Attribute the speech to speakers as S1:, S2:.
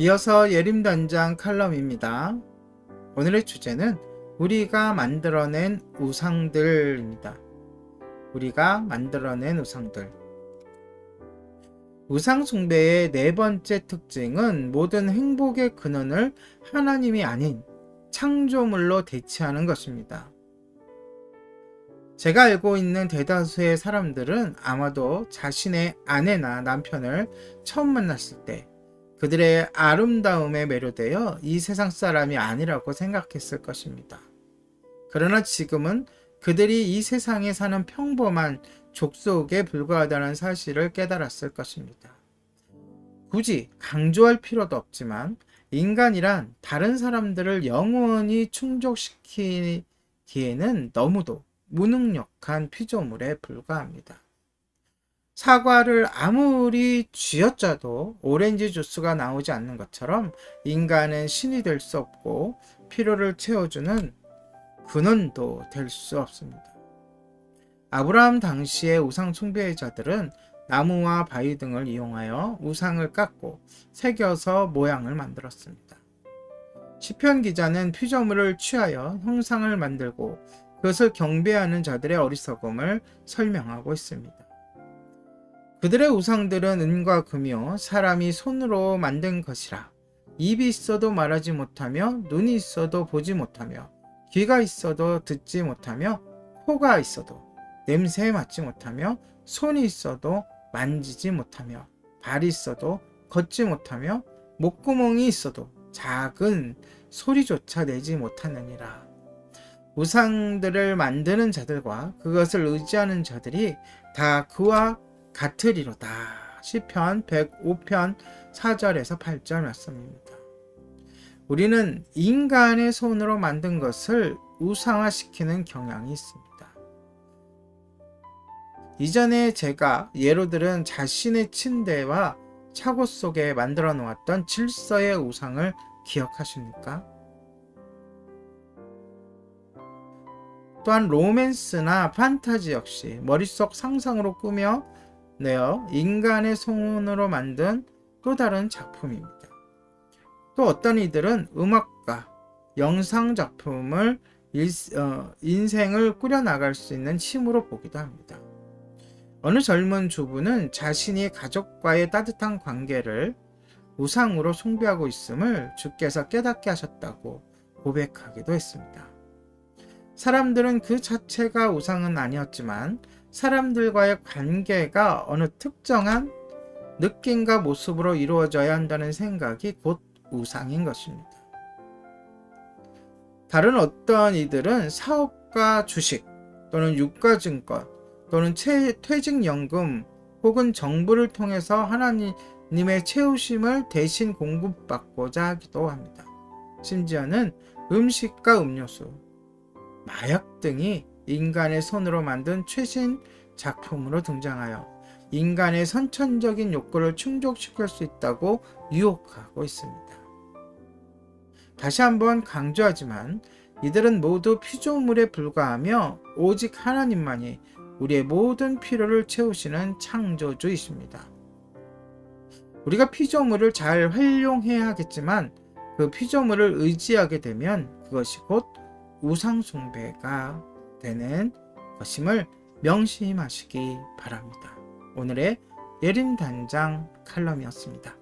S1: 이어서 예림단장 칼럼입니다. 오늘의 주제는 우리가 만들어낸 우상들입니다. 우리가 만들어낸 우상들. 우상숭배의 네 번째 특징은 모든 행복의 근원을 하나님이 아닌 창조물로 대체하는 것입니다. 제가 알고 있는 대다수의 사람들은 아마도 자신의 아내나 남편을 처음 만났을 때 그들의 아름다움에 매료되어 이 세상 사람이 아니라고 생각했을 것입니다. 그러나 지금은 그들이 이 세상에 사는 평범한 족속에 불과하다는 사실을 깨달았을 것입니다. 굳이 강조할 필요도 없지만 인간이란 다른 사람들을 영원히 충족시키기에는 너무도 무능력한 피조물에 불과합니다. 사과를 아무리 쥐어짜도 오렌지 주스가 나오지 않는 것처럼 인간은 신이 될 수 없고 필요를 채워주는 근원도 될 수 없습니다. 아브라함 당시의 우상 숭배자들은 나무와 바위 등을 이용하여 우상을 깎고 새겨서 모양을 만들었습니다. 시편 기자는 피조물을 취하여 형상을 만들고 그것을 경배하는 자들의 어리석음을 설명하고 있습니다. 그들의 우상들은 은과 금이요 사람이 손으로 만든 것이라 입이 있어도 말하지 못하며 눈이 있어도 보지 못하며 귀가 있어도 듣지 못하며 코가 있어도 냄새에 맡지 못하며 손이 있어도 만지지 못하며 발이 있어도 걷지 못하며 목구멍이 있어도 작은 소리조차 내지 못하느니라. 우상들을 만드는 자들과 그것을 의지하는 자들이 다 그와 같으리로다. 시편 105편 4절에서 8절 말씀입니다. 우리는 인간의 손으로 만든 것을 우상화시키는 경향이 있습니다. 이전에 제가 예로 들은 자신의 침대와 차고 속에 만들어 놓았던 질서의 우상을 기억하십니까? 또한 로맨스나 판타지 역시 머릿속 상상으로 꾸며 내어 인간의 손으로 만든 또 다른 작품입니다. 또 어떤 이들은 음악가, 영상 작품을 일, 어, 인생을 꾸려나갈 수 있는 힘으로 보기도 합니다. 어느 젊은 주부는 자신이 가족과의 따뜻한 관계를 우상으로 숭배하고 있음을 주께서 깨닫게 하셨다고 고백하기도 했습니다. 사람들은 그 자체가 우상은 아니었지만 사람들과의 관계가 어느 특정한 느낌과 모습으로 이루어져야 한다는 생각이 곧 우상인 것입니다. 다른 어떤 이들은 사업과 주식 또는 유가증권 또는 퇴직연금 혹은 정부를 통해서 하나님의 채우심을 대신 공급받고자 하기도 합니다. 심지어는 음식과 음료수, 마약 등이 인간의 손으로 만든 최신 작품으로 등장하여 인간의 선천적인 욕구를 충족시킬 수 있다고 유혹하고 있습니다. 다시 한번 강조하지만 이들은 모두 피조물에 불과하며 오직 하나님만이 우리의 모든 필요를 채우시는 창조주이십니다. 우리가 피조물을 잘 활용해야 하겠지만 그 피조물을 의지하게 되면 그것이 곧 우상숭배가 되는 것임을 명심하시기 바랍니다. 오늘의 예린 단장 칼럼이었습니다.